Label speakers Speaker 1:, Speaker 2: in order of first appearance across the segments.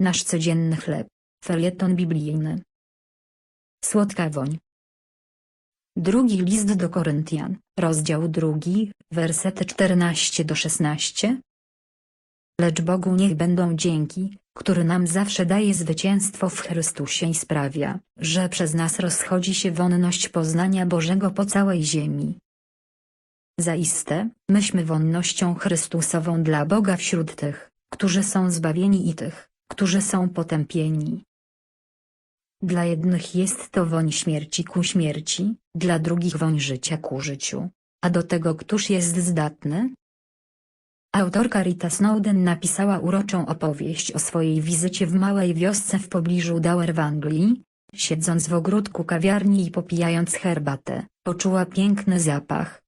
Speaker 1: Nasz codzienny chleb. Felieton biblijny. Słodka woń. Drugi list do Koryntian, rozdział drugi, wersety 14 do 16. Lecz Bogu niech będą dzięki, który nam zawsze daje zwycięstwo w Chrystusie i sprawia, że przez nas rozchodzi się wonność poznania Bożego po całej ziemi. Zaiste, myśmy wonnością Chrystusową dla Boga wśród tych, którzy są zbawieni i tych, którzy są potępieni. Dla jednych jest to woń śmierci ku śmierci, dla drugich woń życia ku życiu. A do tego któż jest zdatny? Autorka Rita Snowden napisała uroczą opowieść o swojej wizycie w małej wiosce w pobliżu Dower w Anglii. Siedząc w ogródku kawiarni i popijając herbatę, poczuła piękny zapach.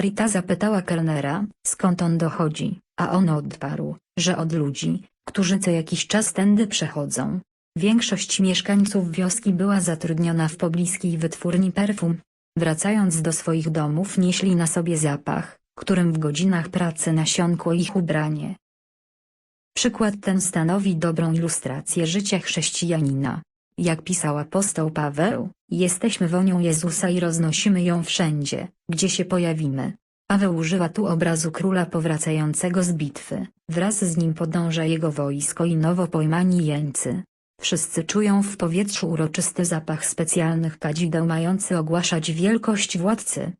Speaker 1: Rita zapytała kelnera, skąd on dochodzi, a on odparł, że od ludzi, którzy co jakiś czas tędy przechodzą. Większość mieszkańców wioski była zatrudniona w pobliskiej wytwórni perfum. Wracając do swoich domów nieśli na sobie zapach, którym w godzinach pracy nasiąkło ich ubranie. Przykład ten stanowi dobrą ilustrację życia chrześcijanina. Jak pisał apostoł Paweł, jesteśmy wonią Jezusa i roznosimy ją wszędzie, gdzie się pojawimy. Paweł używa tu obrazu króla powracającego z bitwy, wraz z nim podąża jego wojsko i nowo pojmani jeńcy. Wszyscy czują w powietrzu uroczysty zapach specjalnych kadzideł mający ogłaszać wielkość władcy.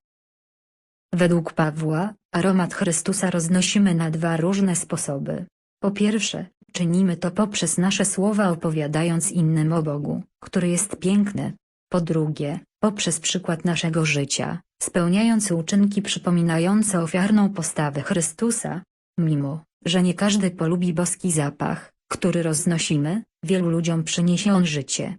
Speaker 1: Według Pawła, aromat Chrystusa roznosimy na dwa różne sposoby. Po pierwsze, czynimy to poprzez nasze słowa opowiadając innym o Bogu, który jest piękny. Po drugie, poprzez przykład naszego życia, spełniając uczynki przypominające ofiarną postawę Chrystusa. Mimo, że nie każdy polubi boski zapach, który roznosimy, wielu ludziom przyniesie on życie.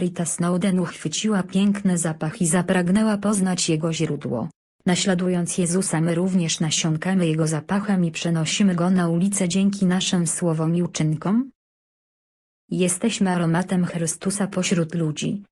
Speaker 1: Rita Snowden uchwyciła piękny zapach i zapragnęła poznać jego źródło. Naśladując Jezusa my również nasiąkamy Jego zapachem i przenosimy Go na ulicę dzięki naszym słowom i uczynkom? Jesteśmy aromatem Chrystusa pośród ludzi,